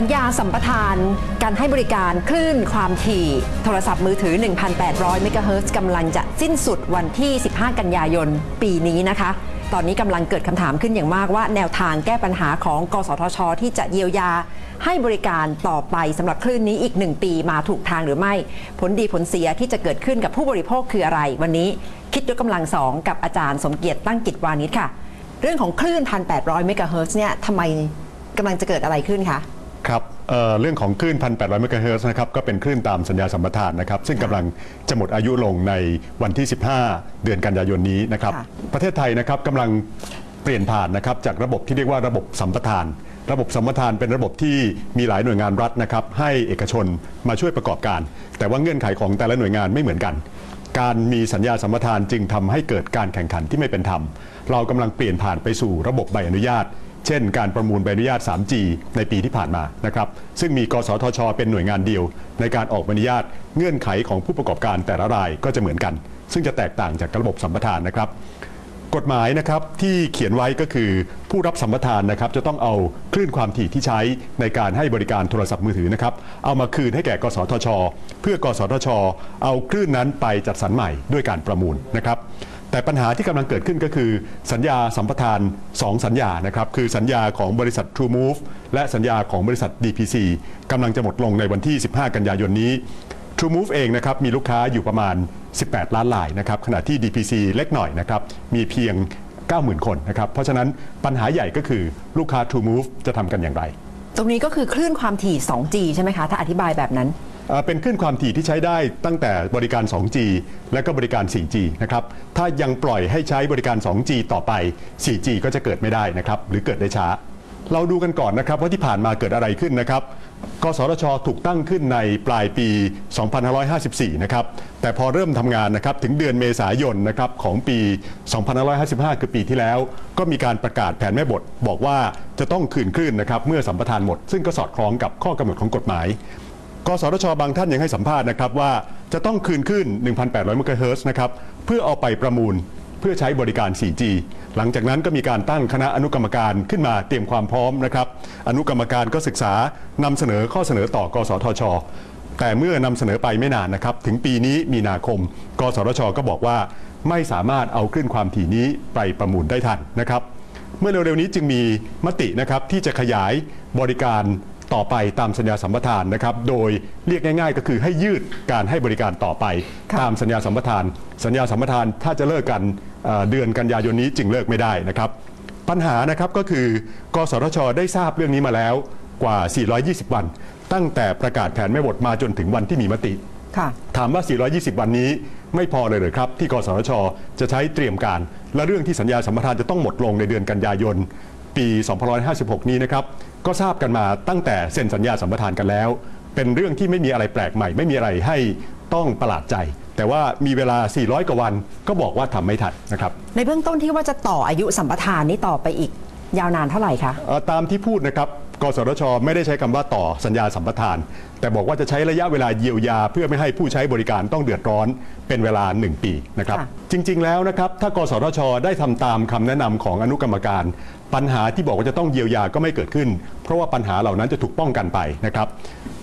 สัญญาสัมปทานการให้บริการคลื่นความถี่ โทรศัพท์มือถือ 1,800 เมกะเฮิรตซ์กำลังจะสิ้นสุดวันที่ 15 กันยายน ปีนี้นะคะ ตอนนี้กำลังเกิดคำถามขึ้นอย่างมากว่า แนวทางแก้ปัญหาของกสทช ที่จะเยียวยา ให้บริการต่อไปสำหรับคลื่นนี้อีก 1 ปีมาถูกทางหรือไม่ ผลดีผลเสียที่จะเกิดขึ้นกับผู้บริโภคคืออะไร วันนี้คิดยกกำลังสองกับอาจารย์สมเกียรติตั้งกิจวานิชค่ะ เรื่องของคลื่น 1,800 เมกะเฮิรตซ์เนี่ยทำไมกำลังจะเกิดอะไรขึ้นคะ ครับเอ่อเรื่องของคลื่น 1,800 เมกะเฮิรตซ์นะครับ ก็เป็นคลื่นตามสัญญาสัมปทานนะครับ ซึ่งกำลังจะหมดอายุลงในวันที่ 15 เดือนกันยายนนี้นะครับค่ะประเทศไทยนะครับกำลังเปลี่ยนผ่านนะครับจากระบบที่เรียกว่าระบบสัมปทาน ระบบสัมปทานเป็นระบบที่มีหลายหน่วยงานรัฐนะครับ ให้เอกชนมาช่วยประกอบการ แต่ว่าเงื่อนไขของแต่ละหน่วยงานไม่เหมือนกัน การมีสัญญาสัมปทานจึงทำให้เกิดการแข่งขันที่ไม่เป็นธรรม เรากำลังเปลี่ยนผ่านไปสู่ระบบใบอนุญาต เช่น การประมูลใบอนุญาต 3G ในปีที่ผ่านมานะครับซึ่งมีกสทช เป็นหน่วยงานเดียว ในการออกใบอนุญาตเงื่อนไขของผู้ประกอบการแต่ละรายก็จะเหมือนกัน ซึ่งจะแตกต่างจากระบบสัมปทานนะครับกฎหมายนะครับที่เขียนไว้ก็คือผู้รับสัมปทานนะครับจะต้องเอาคลื่นความถี่ที่ใช้ในการให้บริการโทรศัพท์มือถือนะครับเอามาคืนให้แก่กสทช เพื่อกสทช เอาคลื่นนั้นไปจัดสรรใหม่ด้วยการประมูลนะครับ แต่ปัญหาที่กำลังเกิดขึ้นก็คือสัญญาสัมปทาน 2 สัญญานะครับคือสัญญาของบริษัท True Move และสัญญาของบริษัท DPC กำลังจะหมดลงในวันที่ 15 กันยายนนี้ True Move เองนะครับมีลูกค้าอยู่ประมาณ 18 ล้านรายนะครับขณะที่ DPC เล็กหน่อยนะครับมีเพียง 90,000 คนนะครับเพราะฉะนั้นปัญหาใหญ่ก็คือลูกค้า True Move จะทำกันอย่างไร ตรงนี้ก็คือคลื่นความถี่ 2G ใช่ไหมคะ ถ้าอธิบายแบบนั้น เป็นคลื่นความถี่ที่ใช้ได้ตั้งแต่บริการ 2G และก็บริการ 4G นะครับ ถ้ายังปล่อยให้ใช้บริการ 2G ต่อไป 4G ก็จะเกิดไม่ได้นะครับ หรือเกิดได้ช้า เราดูกันก่อนนะครับว่าที่ผ่านมาเกิดอะไรขึ้นนะครับ กสทช ถูกตั้งขึ้นในปลายปี 2554 นะครับ แต่พอเริ่มทำงานนะครับถึงเดือนเมษายนนะครับของปี 2555 คือปีที่แล้ว ก็มีการประกาศแผนแม่บท บอกว่าจะต้องคืนคลื่นนะครับเมื่อสัมปทานหมด ซึ่งก็สอดคล้องกับข้อกำหนดของกฎหมาย กสทชบางท่านยังให้สัมภาษณ์นะครับว่าจะต้องคืนขึ้น 1,800เมกะเฮิรตซ์นะครับเพื่อเอาไปประมูลเพื่อใช้บริการ 4G หลังจากนั้นก็มีการตั้งคณะอนุกรรมการขึ้นมาเตรียมความพร้อมนะครับ อนุกรรมการก็ศึกษานำเสนอข้อเสนอต่อกสทช แต่เมื่อนำเสนอไปไม่นานนะครับ ถึงปีนี้มีนาคม กสทช ก็บอกว่าไม่สามารถเอาคลื่นความถี่นี้ไปประมูลได้ทันนะครับ เมื่อเร็วๆนี้จึงมีมตินะครับที่จะขยายบริการ ต่อไปตามสัญญาสัมปทานนะครับ โดยเรียกง่าย ๆ ก็คือให้ยืดการให้บริการต่อไปค่ะตามสัญญาสัมปทาน สัญญาสัมปทานถ้าจะเลิกกันเอ่อเดือนกันยายนนี้จึงเลิกไม่ได้นะครับ ปัญหานะครับก็คือกสทช ได้ทราบเรื่องนี้มาแล้วกว่า 420 วัน ตั้งแต่ประกาศแผนแม่บทมาจนถึงวันที่มีมติค่ะถามว่า 420 วันนี้ไม่พอเลยเหรือครับ ที่กสทช จะใช้เตรียมการ และเรื่องที่สัญญาสัมปทานจะต้องหมดลงในเดือนกันยายน ปี 2556 นี้นะครับก็ทราบกันมาตั้งแต่เซ็นสัญญาสัมปทานกันแล้ว เป็นเรื่องที่ไม่มีอะไรแปลกใหม่ ไม่มีอะไรให้ต้องประหลาดใจ แต่ว่ามีเวลา 400 กว่าวันก็บอกว่าทำไม่ทันนะครับในเบื้องต้นที่ว่าจะต่ออายุสัมปทานนี้ต่อไปอีก ยาวนานเท่าไหร่คะ เอ่อตามที่พูดนะครับกสทช ไม่ได้ใช้คำว่าต่อสัญญาสัมปทาน แต่บอกว่าจะใช้ระยะเวลาเยียวยา เพื่อไม่ให้ผู้ใช้บริการต้องเดือดร้อนเป็นเวลา 1 ปีนะครับค่ะ จริง ๆ แล้วนะครับถ้ากสทช ได้ทำตามคำแนะนำของอนุกรรมการ ปัญหาที่บอกว่าจะต้องเยียวยาก็ไม่เกิดขึ้น เพราะว่าปัญหาเหล่านั้นจะถูกป้องกันไปนะครับ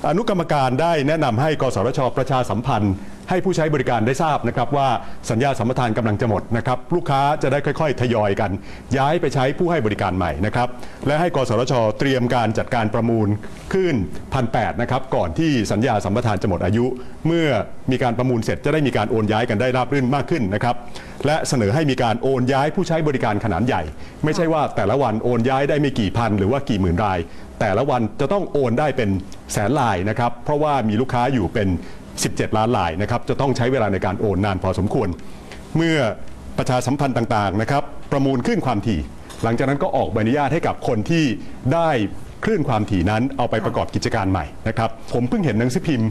อนุกรรมการได้แนะนำให้กสทช ประชาสัมพันธ์ ให้ผู้ใช้บริการได้ทราบนะครับว่าสัญญาสัมปทานกำลังจะหมดนะครับลูกค้าจะได้ค่อย ๆ ทยอยกัน ย้ายไปใช้ผู้ให้บริการใหม่นะครับและให้กสทชเตรียมการจัดการประมูลขึ้นพันแนะครับก่อนที่สัญญาสัมปทานจะหมดอายุ เมื่อมีการประมูลเสร็จจะได้มีการโอนย้ายกันได้ราบรื่นมากขึ้นนะครับและเสนอให้มีการโอนย้ายผู้ใช้บริการขนาดใหญ่ ไม่ใช่ว่าแต่ละวันโอนย้ายได้ไม่กี่พันหรือว่ากี่หมื่นราย แต่ละวันจะต้องโอนได้เป็นแสนรายนะครับเพราะว่ามีลูกค้าอยู่เป็น 17 ล้านรายนะครับจะต้องใช้เวลาในการโอนนานพอสมควร เมื่อประชาสัมพันธ์ต่างๆนะครับประมูลคลื่นความถี่ หลังจากนั้นก็ออกใบอนุญาตให้กับคนที่ได้คลื่นความถี่นั้นเอาไปประกอบกิจการใหม่นะครับผมเพิ่งเห็นหนังสือพิมพ์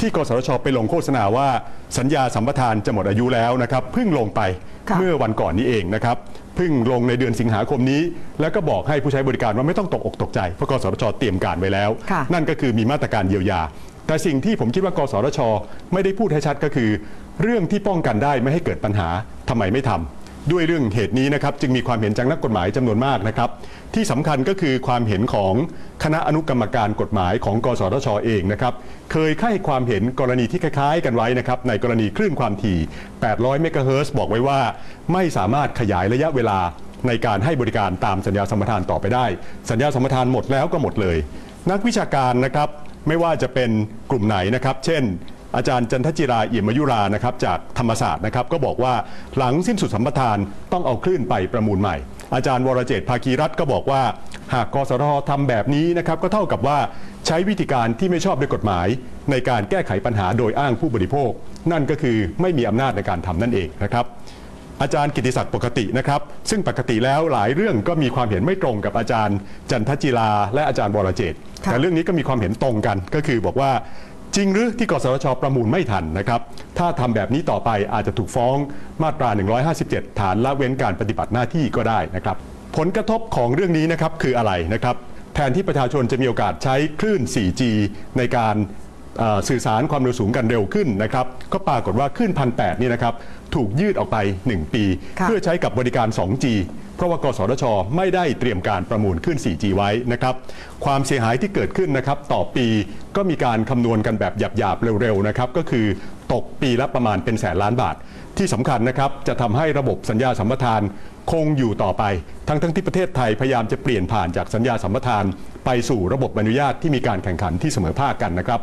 ที่กสทชไปลงโฆษณาว่าสัญญาสัมปทานจะหมดอายุแล้วนะครับเพิ่งลงไปค่ะเมื่อวันก่อนนี้เองนะครับเพิ่งลงในเดือนสิงหาคมนี้ แล้วก็บอกให้ผู้ใช้บริการว่าไม่ต้องตกอกตกใจเพราะกสทชเตรียมการไว้แล้วค่ะนั่นก็คือมีมาตรการเยียวยา แต่สิ่งที่ผมคิดว่ากสทช ไม่ได้พูดให้ชัดก็คือ เรื่องที่ป้องกันได้ไม่ให้เกิดปัญหาทำไมไม่ทำด้วยเรื่องเหตุนี้นะครับจึงมีความเห็นจากนักกฎหมายจำนวนมากนะครับ ที่สำคัญก็คือความเห็นของคณะอนุกรรมการกฎหมายของ กสทชเองนะครับ เคยให้ความเห็นกรณีที่คล้ายๆ กันไว้นะครับ ในกรณีคลื่นความถี่ 800 เมกะเฮิร์บอกไว้ว่า ไม่สามารถขยายระยะเวลาในการให้บริการตามสัญญาสมปทานต่อไปได้ สัญญาสมปทานหมดแล้วก็หมดเลย นักวิชาการนะครับ ไม่ว่าจะเป็นกลุ่มไหนนะครับ เช่น อาจารย์จันทจิราเอี่ยมยุรานะครับจากธรรมศาสตร์นะครับก็บอกว่าหลังสิ้นสุดสัมปทานต้องเอาคลื่นไปประมูลใหม่ อาจารย์วรเจตภาคีรัฐก็บอกว่า หากกสททำแบบนี้นะครับก็เท่ากับว่าใช้วิธีการที่ไม่ชอบด้วยกฎหมาย ในการแก้ไขปัญหาโดยอ้างผู้บริโภค นั่นก็คือไม่มีอำนาจในการทำนั่นเองนะครับ อาจารย์กิติศักดิ์ปกตินะครับ ซึ่งปกติแล้วหลายเรื่องก็มีความเห็นไม่ตรงกับอาจารย์ จันทจิลาและอาจารย์วรเจตน์ค่ะแต่เรื่องนี้ก็มีความเห็นตรงกัน ก็คือบอกว่าจริงหรือที่กสทชประมูลไม่ทันนะครับถ้าทำแบบนี้ต่อไปอาจจะถูกฟ้องมาตรา 157 ฐานละเว้นการปฏิบัติหน้าที่ก็ได้นะครับ ผลกระทบของเรื่องนี้นะครับคืออะไรนะครับแทนที่ประชาชนจะมีโอกาสใช้คลื่น 4G ในการเอ่อ สื่อสารความเร็วสูงกันเร็วขึ้นนะครับก็ปรากฏว่าขึ้นพันแนี่นะครับถูกยืดออกไป 1 ปีค่ะเพื่อใช้กับบริการ 2G เพราะว่ากสทช ไม่ได้เตรียมการประมูลขึ้น 4G ไว้นะครับ ความเสียหายที่เกิดขึ้นนะครับต่อปีก็มีการคำนวณกันแบบหยาบๆเร็วๆนะครับก็คือตกปีละประมาณเป็นแสนล้านบาท ที่สำคัญนะครับจะทำให้ระบบสัญญาสัมปทานคงอยู่ต่อไป ทั้งทั้งๆที่ประเทศไทยพยายามจะเปลี่ยนผ่านจากสัญญาสัมปทาน ไปสู่ระบบอนุญาตที่มีการแข่งขันที่เสมอภาคกันนะครับ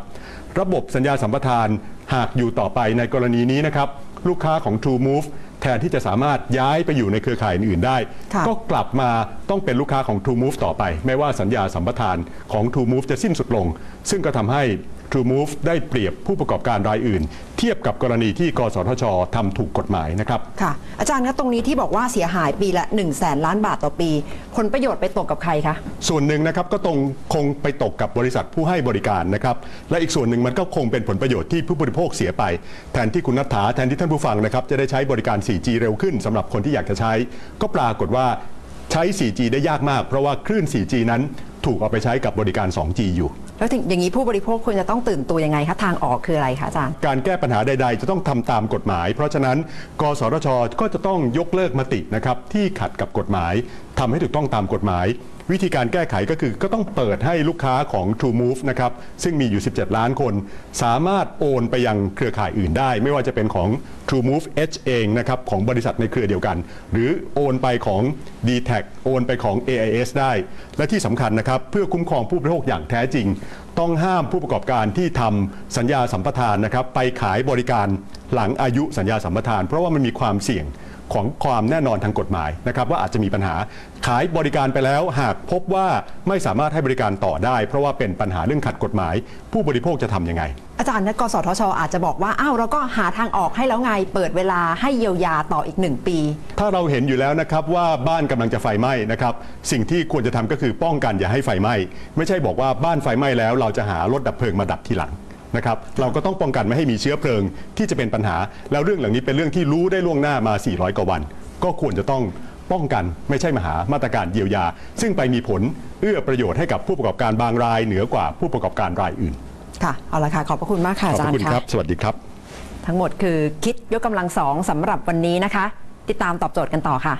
ระบบสัญญาสัมปทานหากอยู่ต่อไปในกรณีนี้นะครับลูกค้าของ True Move แทนที่จะสามารถย้ายไปอยู่ในเครือข่ายอื่นๆได้ค่ะก็กลับมาต้องเป็นลูกค้าของ True Move ต่อไป ไม่ว่าสัญญาสัมปทานของ True Move จะสิ้นสุดลง ซึ่งก็ทำให้ True Move ได้เปรียบผู้ประกอบการรายอื่น เทียบกับกรณีที่กสทชทำถูกกฎหมายนะครับค่ะ อาจารย์คะตรงนี้ที่บอกว่าเสียหายปีละ 1 0 0 0 0แสนล้านบาทต่อปี ผลประโยชน์ไปตกกับใครคะ ส่วนหนึ่งนะครับก็ตรงคงไปตกกับบริษัทผู้ให้บริการนะครับและอีกส่วนหนึ่งมันก็คงเป็นผลประโยชน์ที่ผู้บริโภคเสียไป แทนที่คุณนัฐถาแทนที่ท่านผู้ฟังนะครับจะได้ใช้บริการ 4G เร็วขึ้นสำหรับคนที่อยากจะใช้ ก็ปรากฏว่าใช้ 4G ได้ยากมาก เพราะว่าคลื่น 4G นั้นถูกเอาไปใช้กับบริการ 2G อยู่ แล้วถึงอย่างนี้ผู้บริโภคควรจะต้องตื่นตัวยังไงคะทางออกคืออะไรคะอาจารย์ การแก้ปัญหาใด ๆ จะต้องทำตามกฎหมาย เพราะฉะนั้น กสทชก็จะต้องยกเลิกมตินะครับที่ขัดกับกฎหมายทำให้ถูกต้องตามกฎหมาย วิธีการแก้ไขก็คือก็ต้องเปิดให้ลูกค้าของ True Move นะครับซึ่งมีอยู่ 17 ล้านคน สามารถโอนไปยังเครือข่ายอื่นได้ ไม่ว่าจะเป็นของ True Move H เองนะครับของบริษัทในเครือเดียวกัน หรือโอนไปของ d t แทโอนไปของ AIS ได้ และที่สำคัญนะครับเพื่อคุ้มครองผู้บริโภคอย่างแท้จริง ต้องห้ามผู้ประกอบการที่ทำสัญญาสัมปทานนะครับไปขายบริการหลังอายุสัญญาสัมปทาน เพราะว่ามันมีความเสี่ยง ของความแน่นอนทางกฎหมายนะครับว่าอาจจะมีปัญหาขายบริการไปแล้ว หากพบว่าไม่สามารถให้บริการต่อได้ เพราะว่าเป็นปัญหาเรื่องขัดกฎหมาย ผู้บริโภคจะทำยังไง อาจารย์นะกสทช อาจจะบอกว่าอ้าวเราก็หาทางออกให้แล้วไงเปิดเวลาให้เยียวยาต่ออีกหนึ่งปี ถ้าเราเห็นอยู่แล้วนะครับว่าบ้านกำลังจะไฟไหม้นะครับสิ่งที่ควรจะทำก็คือป้องกันอย่าให้ไฟไหม้ไม่ใช่บอกว่าบ้านไฟไหม้แล้ว เราจะหารถดับเพลิงมาดับทีหลัง นะครับเราก็ต้องป้องกันไม่ให้มีเชื้อเพลิงที่จะเป็นปัญหา แล้วเรื่องเหล่านี้เป็นเรื่องที่รู้ได้ล่วงหน้ามา 400 กว่าวัน ก็ควรจะต้องป้องกันไม่ใช่มาหามาตรการเยียวยา ซึ่งไปมีผลเอื้อประโยชน์ให้กับผู้ประกอบการบางรายเหนือกว่าผู้ประกอบการรายอื่น ค่ะ เอาละค่ะ ขอบพระคุณมากค่ะขอบอาพจารระย์คุณค่ะครับ สวัสดีครับ ทั้งหมดคือคิดยกกำลังสองสำหรับวันนี้นะคะ ติดตามตอบโจทย์กันต่อค่ะ